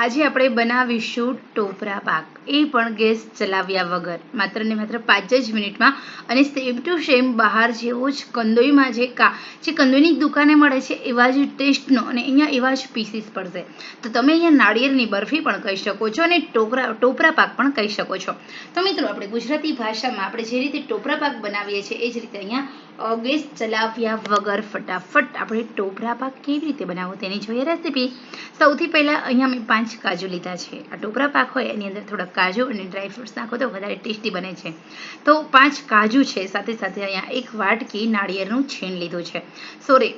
આજે આપણે બનાવીશું ટોપરા પાક. એ પણ ગેસ ચલાવ્યા વગર. માત્ર ને માત્ર પાંચ જ મિનિટમાં. અને સેમ ટુ સેમ બહાર જેવો જ કંદોઈમાં જે કા, જે કંદોઈની દુકાને મળે છે, એવા જ ટેસ્ટનો અને અહીંયા એવા જ પીસીસ પડશે. તો તમે અહીંયા નાળિયેરની બરફી પણ કહી શકો છો અને ટોકરા, ટોપરા પાક પણ કહી શકો છો. તો મિત્રો, આપણે ગુજરાતી ભાષામાં આપણે જે રીતે ટોપરા પાક બનાવીએ છીએ, એ જ રીતે અહીંયા ગેસ ચલાવ્યા વગર ફટાફટ આપણે ટોપરા પાક કેવી રીતે બનાવવો તેની જોઈએ રેસીપી સૌથી પહેલાં અહીંયા મેં પાંચ કાજુ લીધા છે. આ ટોપરા પાક હોય એની અંદર થોડા કાજુ અને ડ્રાય ફ્રૂટ્સ નાખો તો વધારે ટેસ્ટી બને છે. તો પાંચ કાજુ છે સાથે સાથે અહીંયા એક વાટકી નાળિયેરનું છીણ લીધું છે. સોરી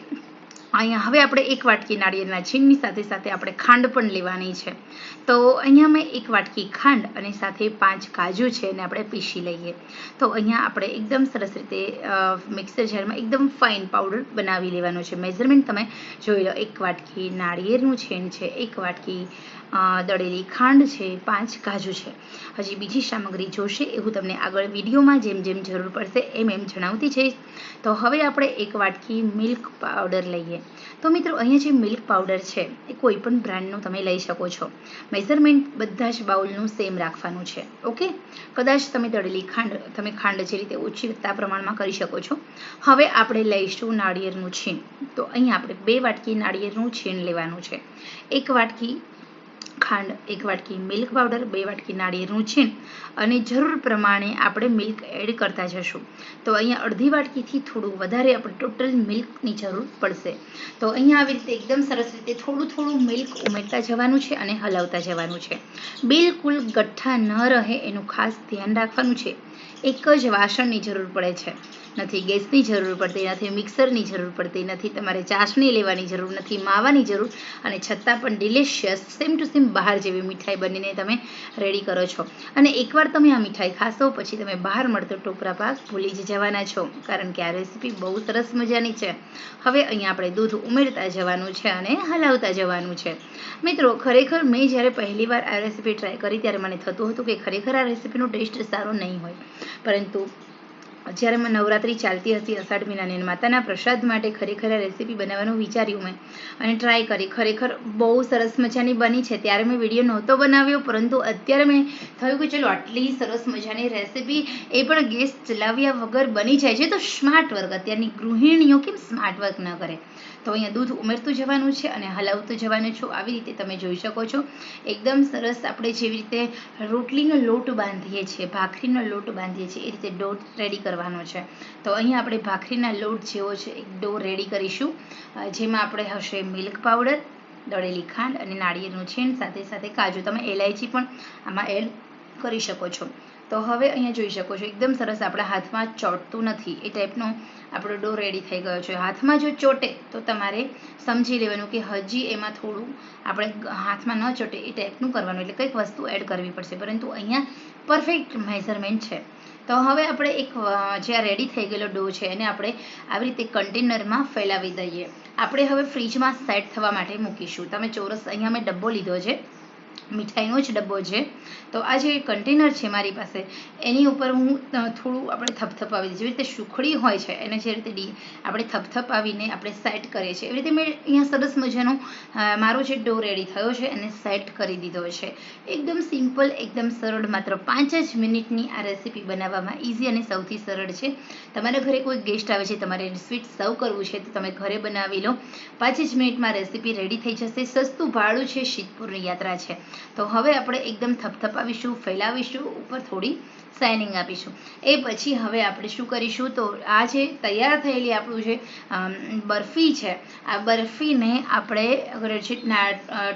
અહીંયા હવે આપણે એક વાટકી નાળિયેરના છીણની સાથે સાથે આપણે ખાંડ પણ લેવાની છે. તો અહીંયા મેં એક વાટકી ખાંડ અને સાથે પાંચ કાજુ છે એને આપણે પીસી લઈએ. તો અહીંયા આપણે એકદમ સરસ રીતે મિક્સર જારમાં એકદમ ફાઇન પાવડર બનાવી લેવાનો છે. મેઝરમેન્ટ તમે જોઈ લો, એક વાટકી નાળિયેરનું છીણ છે, એક વાટકી દળેલી ખાંડ છે, પાંચ કાજુ છે. હજી બીજી સામગ્રી જોશે એવું તમને આગળ વિડીયોમાં જેમ જેમ જરૂર પડશે એમ એમ જણાવતી જઈશ. તો હવે આપણે એક વાટકી મિલ્ક પાવડર લઈએ. તો મિત્રો, અહીંયા જે મિલ્ક પાવડર છે, એ કોઈ પણ બ્રાન્ડનું તમે લઈ શકો છો. મેઝરમેન્ટ બધા જ બાઉલનું સેમ રાખવાનું છે ઓકે કદાચ તમે તળેલી ખાંડ, તમે ખાંડ જે રીતે ઓછી વધતા પ્રમાણમાં કરી શકો છો. હવે આપણે લઈશું નાળિયેરનું છીણ. તો અહીંયા આપણે બે વાટકી નાળિયેરનું છીણ લેવાનું છે. એક વાટકી ખાંડ, એક વાટકી મિલ્ક પાવડર બે વાટકી નાળિયેરનું છીણ અને જરૂર પ્રમાણે આપણે મિલ્ક એડ કરતા જશું. તો અહીંયા અડધી વાટકીથી થોડું વધારે આપણે ટોટલ મિલ્કની જરૂર પડશે. તો અહીંયા આવી રીતે એકદમ સરસ રીતે થોડું થોડું મિલ્ક ઉમેરતા જવાનું છે અને હલાવતા જવાનું છે. બિલકુલ ગઠ્ઠા ન રહે એનું ખાસ ધ્યાન રાખવાનું છે. એક જ વાસણની જરૂર પડે છે. નથી, ગેસની જરૂર પડતી નથી, મિક્સરની જરૂર પડતી નથી, તમારે ચાસણી લેવાની જરૂર નથી, માવાની જરૂર અને છતાં પણ ડિલિશિયસ સેમ ટુ સેમ બહાર જેવી મીઠાઈ બનીને તમે રેડી કરો છો. અને એકવાર તમે આ મીઠાઈ ખાશો, પછી તમે બહાર મળતો ટોપરા પાક ભૂલી જ જવાના છો, કારણ કે આ રેસીપી બહુ સરસ મજાની છે. હવે અહીંયા આપણે દૂધ ઉમેરતા જવાનું છે અને હલાવતા જવાનું છે. મિત્રો, ખરેખર મેં જ્યારે પહેલી વાર આ રેસીપી ટ્રાય કરી, ત્યારે મને થતું હતું કે ખરેખર આ રેસીપીનો ટેસ્ટ સારો નહીં હોય. પરંતુ જ્યારે મેં નવરાત્રિ ચાલતી હતી અષાઢ મહિનાની માતાના પ્રસાદ માટે ખરેખર આ રેસીપી બનાવવાનું વિચાર્યું મેં. અને ટ્રાય કરી. ખરેખર બહુ સરસ મજાની બની છે. ત્યારે મેં વીડિયો નહોતો બનાવ્યો, પરંતુ અત્યારે મેં થયું કે ચલો, આટલી સરસ મજાની રેસીપી એ પણ ગેસ ચલાવ્યા વગર બની જાય છે. તો સ્માર્ટ વર્ક અત્યારની ગૃહિણીઓ કેમ સ્માર્ટ વર્ક ન કરે? તો અહીંયા દૂધ ઉમેરતું જવાનું છે અને હલાવતું જવાનું છું. આવી રીતે તમે જોઈ શકો છો. એકદમ સરસ આપણે જેવી રીતે રોટલીનો લોટ બાંધીએ છીએ, ભાખરીનો લોટ બાંધીએ છીએ, એ રીતે ડો રેડી કરવાનો છે. તો અહીંયા આપણે ભાખરીના લોટ જેવો છે એક ડો રેડી કરીશું. જેમાં આપણે હશે મિલ્ક પાવડર, દળેલી ખાંડ અને નાળિયેરનું છીણ, સાથે સાથે કાજુ. તમે એલાયચી પણ આમાં એડ કરી શકો છો. તો હવે અહીંયા જોઈ શકો છો, એકદમ સરસ આપણા હાથમાં ચોંટતું નથી. એ ટાઈપનો આપણો ડો રેડી થઈ ગયો છે. હાથમાં જો ચોટે, તો તમારે સમજી લેવાનું કે હજી એમાં થોડું આપણે હાથમાં ન ચોટે એ ટાઈપનું કરવાનું. એટલે કંઈક વસ્તુ એડ કરવી પડશે. પરંતુ અહીંયા પરફેક્ટ મેઝરમેન્ટ છે. તો હવે આપણે એક જે આ રેડી થઈ ગયેલો ડો છે, એને આપણે આવી રીતે કન્ટેનરમાં ફેલાવી દઈએ. આપણે હવે ફ્રીજમાં સેટ થવા માટે મૂકીશું. તમે ચોરસ, અહીંયા મેં ડબ્બો લીધો છે. મીઠાઈનો જ ડબ્બો છે. તો આ જે કન્ટેનર છે મારી પાસે, એની ઉપર હું થોડું આપણે થપથપાવી જેવી રીતે સુખડી હોય છે, એને જે રીતે ડી, આપણે થપથપાવીને આપણે સેટ કરીએ છીએ. એવી રીતે મેં અહીંયા સરસ મજાનો મારો જે ડો રેડી થયો છે, એને સેટ કરી દીધો છે. એકદમ સિમ્પલ એકદમ સરળ, માત્ર પાંચ જ મિનિટની આ રેસીપી બનાવવામાં ઇઝી અને સૌથી સરળ છે. તમારા ઘરે કોઈ ગેસ્ટ આવે છે, તમારે સ્વીટ સર્વ કરવું છે, તો તમે ઘરે બનાવી લો. પાંચ જ મિનિટમાં રેસીપી રેડી થઈ જશે. સસ્તું ભાડું છે શીતપુરની યાત્રા છે. તો હવે આપણે એકદમ થપથપાવીશું, ફેલાવીશું, ઉપર થોડી શાઇનિંગ આપીશું. એ પછી હવે આપણે શું કરીશું? તો આ જે તૈયાર થયેલી આપણું જે બરફી છે, આ બરફીને આપણે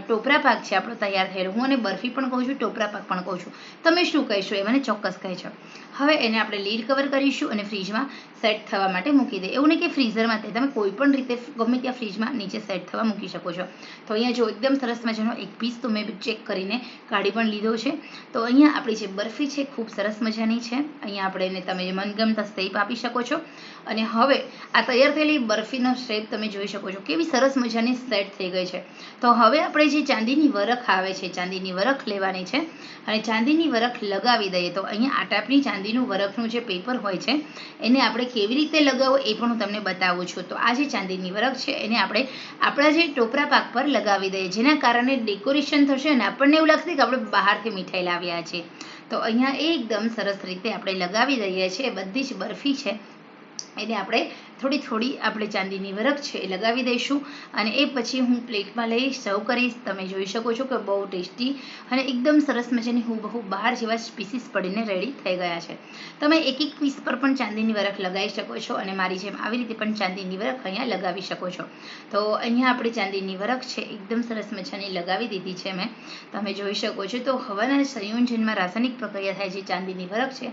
ટોપરા પાક છે આપણો તૈયાર થયેલો. હું અને બરફી પણ કહું છું, ટોપરા પાક પણ કહું છું. તમે શું કહીશો? એ મને ચોક્કસ કહેજો. હવે એને આપણે લીડ કવર કરીશું અને ફ્રીજમાં સેટ થવા માટે મૂકી દે. એવું નહીં કે ફ્રીઝરમાં તે. તમે કોઈ પણ રીતે ગમે ત્યાં ફ્રીજમાં નીચે સેટ થવા મૂકી શકો છો. તો અહીંયા જો એકદમ સરસ મજાનો એક પીસ તો મેં ચેક કરીને કાઢી પણ લીધો છે. તો અહીંયા આપણી જે બરફી છે, ખૂબ સરસ મજાની છે. અહીંયા આપણે એને તમે મનગમતા શેપ આપી શકો છો. અને હવે આ તૈયાર થયેલી બરફીનો શેપ તમે જોઈ શકો છો. કેવી સરસ મજાની સેટ થઈ ગઈ છે. તો હવે આપણે જે ચાંદીની વરખ આવે છે, ચાંદીની વરખ લેવાની છે અને ચાંદીની વરખ લગાવી દઈએ તો અહીંયા આ ટાઈપની ચાંદીનું વરખનું જે પેપર હોય છે, એને આપણે કેવી રીતે લગાવો એ પણ હું તમને બતાવું છું. તો આ જે ચાંદીની વરખ છે, એને આપણે આપણા જે ટોપરા પાક પર લગાવી દઈએ, જેના કારણે ડેકોરેશન થશે અને આપણને એવું લાગશે કે આપણે બહારથી મીઠાઈ લાવ્યા છે. તો અહીંયા એકદમ સરસ રીતે આપણે લગાવી દઈએ છીએ. બધી જ બરફી છે, એને આપણે થોડી થોડી આપણે ચાંદીની વરખ છે એ લગાવી દઈશું અને એ પછી હું પ્લેટમાં લઈ સર્વ કરીશ. તમે જોઈ શકો છો કે બહુ ટેસ્ટી અને એકદમ સરસ મજાની હુબહુ બહાર જેવા પીસીસ પડીને રેડી થઈ ગયા છે. તમે એક એક પીસ પર પણ ચાંદીની વરખ લગાવી શકો છો અને મારી જેમ આવી રીતે પણ ચાંદીની વરખ અહીંયા લગાવી શકો છો. તો અહીંયા આપણે ચાંદીની વરખ છે એકદમ સરસ મજાની લગાવી દીધી છે મેં. તમે જોઈ શકો છો તો હવાના સંયોજનમાં રાસાયણિક પ્રક્રિયા થાય છે, ચાંદીની વરખ છે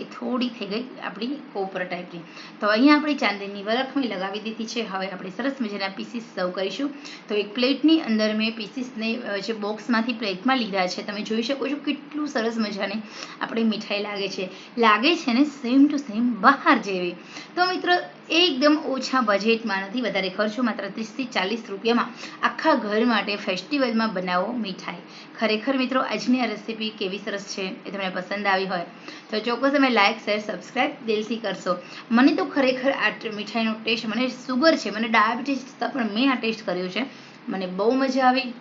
એ થોડી થઈ ગઈ આપણી કોપર ટાઈપની. તો અહીંયા આપણી ચાંદીની વરખ મેં લગાવી દીધી છે. હવે આપણે સરસ મજાના પીસીસ સર્વ કરીશું. તો એક પ્લેટની અંદર મેં પીસીસને જે બોક્સમાંથી પ્લેટમાં લીધા છે, તમે જોઈ શકો છો કેટલું સરસ મજાની આપણે મીઠાઈ લાગે છે. લાગે છે ને સેમ ટુ સેમ બહાર જેવી. તો મિત્રો એકદમ ઓછા બજેટમાં નથી, વધારે ખર્ચો માત્ર ત્રીસથી ચાલીસ રૂપિયામાં આખા ઘર માટે ફેસ્ટિવલમાં બનાવો મીઠાઈ. ખરેખર મિત્રો, આજની આ રેસીપી કેવી સરસ છે એ તમને પસંદ આવી હોય, તો ચોક્કસ તમે લાઇક શેર સબસ્ક્રાઇબ દિલથી કરશો. મને તો ખરેખર આ મીઠાઈનો ટેસ્ટ મને સુગર છે, મને ડાયાબિટીસ છતાં પણ મેં આ ટેસ્ટ કર્યો છે. મને બહુ મજા આવી.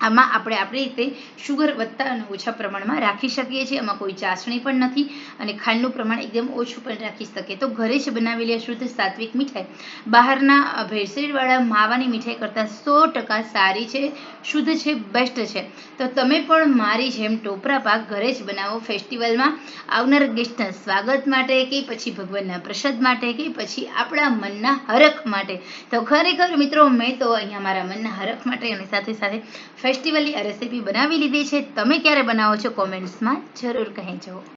આમાં આપણે આપણી રીતે શુગર વધતા અને ઓછા પ્રમાણમાં રાખી શકીએ છીએ. એમાં કોઈ ચાસણી પણ નથી અને ખાંડનું પ્રમાણ એકદમ ઓછું પણ રાખી શકીએ. તો ઘરે જ બનાવેલી શુદ્ધ સાત્વિક મીઠાઈ બહારના ભેળસેળવાળા માવાની મીઠાઈ કરતાં સો ટકા સારી છે, શુદ્ધ છે, બેસ્ટ છે. તો તમે પણ મારી જેમ ટોપરા પાક ઘરે જ બનાવો ફેસ્ટિવલમાં. આવનાર ગેસ્ટના સ્વાગત માટે કે પછી ભગવાનના પ્રસાદ માટે કે પછી આપણા મનના હરખ માટે. તો ખરેખર મિત્રો, મેં તો અહીંયા મારા મનના હરખ માટે અને સાથે સાથે ફેસ્ટિવલની આ રેસીપી બનાવી લીધી છે. તમે ક્યારે બનાવો છો કોમેન્ટ્સમાં જરૂર કહેજો.